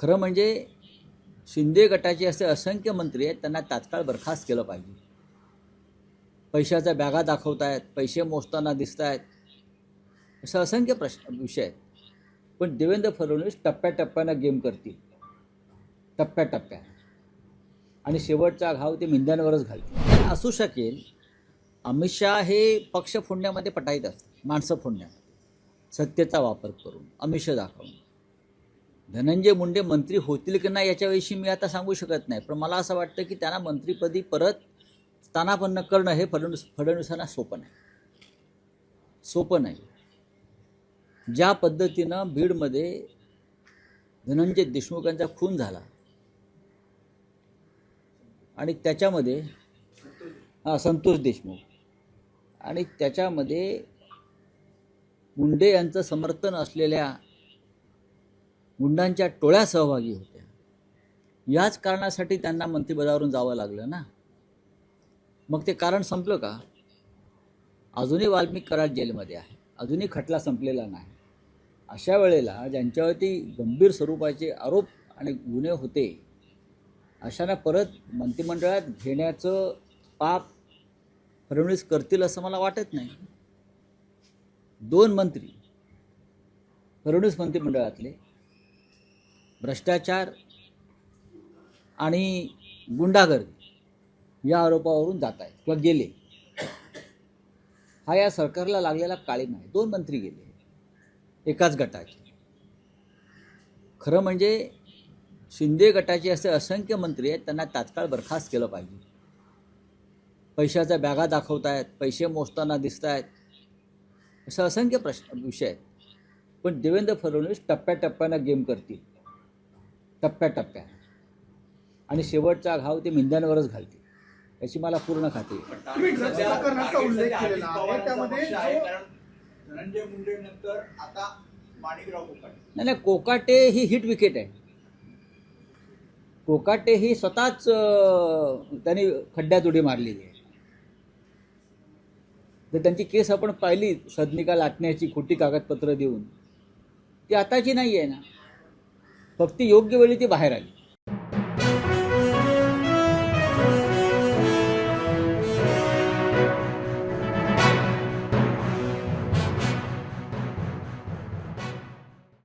खरं म्हणजे शिंदे गटाचे असे असंख्य मंत्री आहेत त्यांना तात्काळ बरखास्त केलं पाहिजे. पैशाच्या बॅगा दाखवत आहेत पैसे मोजताना दिसत आहेत असे असंख्य प्रश्न विषय आहेत. पण देवेंद्र फडणवीस टप्प्याटप्प्यानं गेम करतील. टप्प्याटप्प्यानं. आणि शेवटचा घाव ते मिंद्यांवरच घालतील. असू शकेल अमित शहा हे पक्ष फोडण्यामध्ये पटाईत असतात माणसं फोडण्यामध्ये. सत्तेचा वापर करून अमिष दाखवून. धनंजय मुंडे मंत्री होतील की नाही याच्याविषयी मी आता सांगू शकत नाही. पण मला असं वाटतं की त्यांना मंत्रीपदी परत स्थानापन्न करणं हे फडणवीस फडणवीसांना सोपं नाही. सोपं नाही. ज्या पद्धतीनं बीडमध्ये धनंजय देशमुखांचा खून झाला आणि त्याच्यामध्ये हां संतोष देशमुख आणि त्याच्यामध्ये मुंडे यांचं समर्थन असलेल्या गुंडांच्या टोळ्या सहभागी होत्या. याच कारणासाठी त्यांना मंत्रिपदावरून जावं लागलं ना. मग ते कारण संपलं का? अजूनही वाल्मिक कराड जेलमध्ये आहे. अजूनही खटला संपलेला नाही. अशा वेळेला ज्यांच्यावरती गंभीर स्वरूपाचे आरोप आणि गुन्हे होते अशांना परत मंत्रिमंडळात घेण्याचं पाप फडणवीस करतील असं मला वाटत नाही. दोन मंत्री फडणवीस मंत्रिमंडळातले भ्रष्टाचार आणि गुंडागर्दी या आरोपावरून जात आहेत किंवा गेले. हा या सरकारला लागलेला काळीन आहे. दोन मंत्री गेले. एकाच गटाचे. खरं म्हणजे शिंदे गटाचे असे असंख्य मंत्री आहेत त्यांना तात्काळ बरखास्त केलं पाहिजे. पैशाच्या बॅगा दाखवत आहेत पैसे मोजताना दिसत आहेत असं असंख्य प्रश्न विषय आहेत. पण देवेंद्र फडणवीस टप्प्याटप्प्यानं गेम करतील. टप्प्याटप्प्यानं आणि शेवटचा घाव ते मिंद्यांवरच घालतील याची मला पूर्ण खात्री नाही नाही कोकाटे ही हिट विकेट आहे. कोकाटे ही स्वतःच त्यांनी खड्ड्यात उडी मारलेली आहे. जर त्यांची केस आपण पाहिली सदनिका लाटण्याची खोटी कागदपत्र देऊन. ती आताची नाही आहे ना. फक्त योग्य वेळी ती बाहेर आली.